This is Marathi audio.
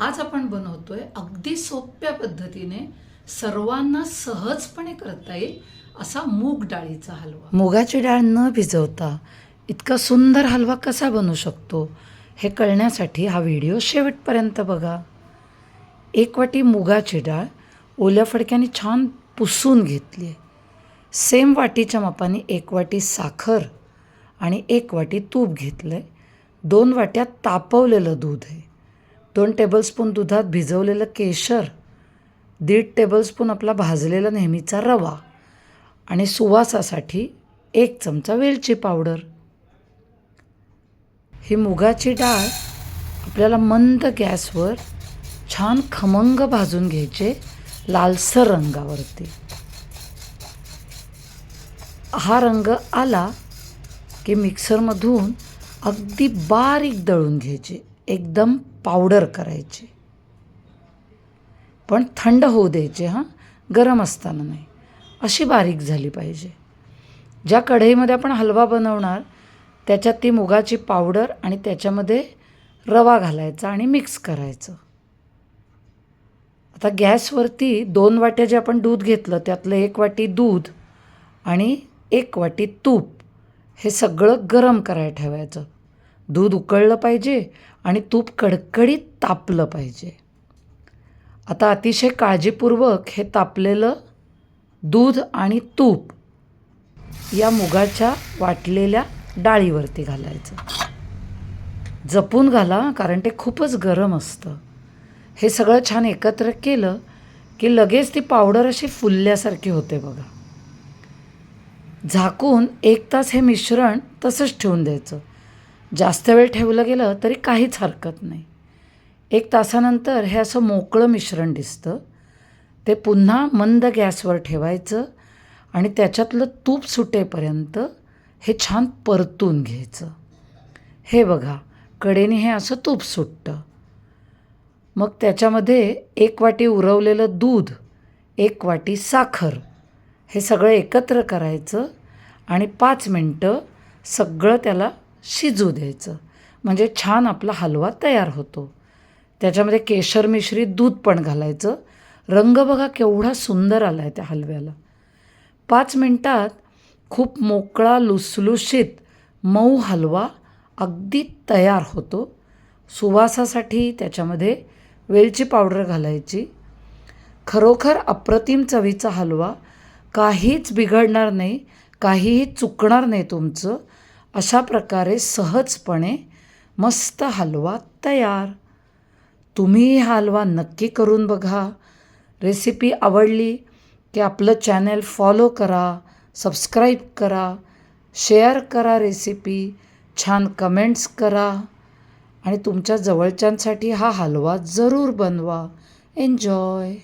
आज आपण बनवतोय अगदी सोप्या पद्धतीने सर्वांना सहजपणे करता येईल असा मूग डाळीचा हलवा. मुगाची डाळ न भिजवता इतका सुंदर हलवा कसा बनू शकतो हे कळण्यासाठी हा व्हिडिओ शेवटपर्यंत बघा. एक वाटी मुगाची डाळ ओल्या फडक्याने छान पुसून घेतली. आहे सेम वाटीच्या मापाने एक वाटी साखर आणि एक वाटी तूप घेतलं आहे दोन वाट्या तापवलेलं दूध आहे. दोन टेबलस्पून दुधात भिजवलेलं केशर दीड टेबलस्पून आपला भाजलेला नेहमीचा रवा आणि सुवासासाठी एक चमचा वेलची पावडर. ही मुगाची डाळ आपल्याला मंद गॅसवर छान खमंग भाजून घ्यायचे लालसर रंगावरती. हा रंग आला की मिक्सरमधून अगदी बारीक दळून घ्यायचे. एकदम पावडर करायची. पण थंड होऊ द्यायचे हां. गरम असताना नाही. अशी बारीक झाली पाहिजे. ज्या कढईमध्ये आपण हलवा बनवणार त्याच्यात ती मुगाची पावडर आणि त्याच्यामध्ये रवा घालायचा आणि मिक्स करायचं. आता गॅसवरती दोन वाट्या जे आपण दूध घेतलं त्यातलं एक वाटी दूध आणि एक वाटी तूप हे सगळं गरम करायला ठेवायचं. दूध उकळलं पाहिजे आणि तूप कडकडीत तापलं पाहिजे. आता अतिशय काळजीपूर्वक हे तापलेलं दूध आणि तूप या मुगाच्या वाटलेल्या डाळीवरती घालायचं. जपून घाला कारण ते खूपच गरम असतं. हे सगळं छान एकत्र केलं की लगेच ती पावडर अशी फुलल्यासारखी होते बघा. झाकून एक तास हे मिश्रण तसंच ठेवून द्यायचं. जास्त वेळ ठेवलं गेलं तरी काहीच हरकत नाही. एक तासानंतर हे असं मोकळं मिश्रण दिसतं. ते पुन्हा मंद गॅसवर ठेवायचं आणि त्याच्यातलं तूप सुटेपर्यंत हे छान परतून घ्यायचं. हे बघा कडेने हे असं तूप सुटतं. मग त्याच्यामध्ये एक वाटी उरवलेलं दूध एक वाटी साखर हे सगळं एकत्र करायचं आणि पाच मिनटं सगळं त्याला शिजू द्यायचं. म्हणजे छान आपला हलवा तयार होतो. त्याच्यामध्ये केशर मिश्री दूध पण घालायचं. रंग बघा केवढा सुंदर आला आहे त्या हलव्याला. पाच मिनटात खूप मोकळा लुसलुशीत मऊ हलवा अगदी तयार होतो. सुवासासाठी त्याच्यामध्ये वेलची पावडर घालायची. खरोखर अप्रतिम चवीचा हलवा. काहीच बिघडणार नाही काहीही चुकणार नाही तुमचं. अशा प्रकारे सहजपणे मस्त हलवा तयार. तुम्ही हा हलवा नक्की करून बघा. रेसिपी आवडली की आपलं चॅनल फॉलो करा सबस्क्राईब करा शेअर करा रेसिपी छान कमेंट्स करा आणि तुमच्या जवळच्यांसाठी हा हलवा जरूर बनवा. एन्जॉय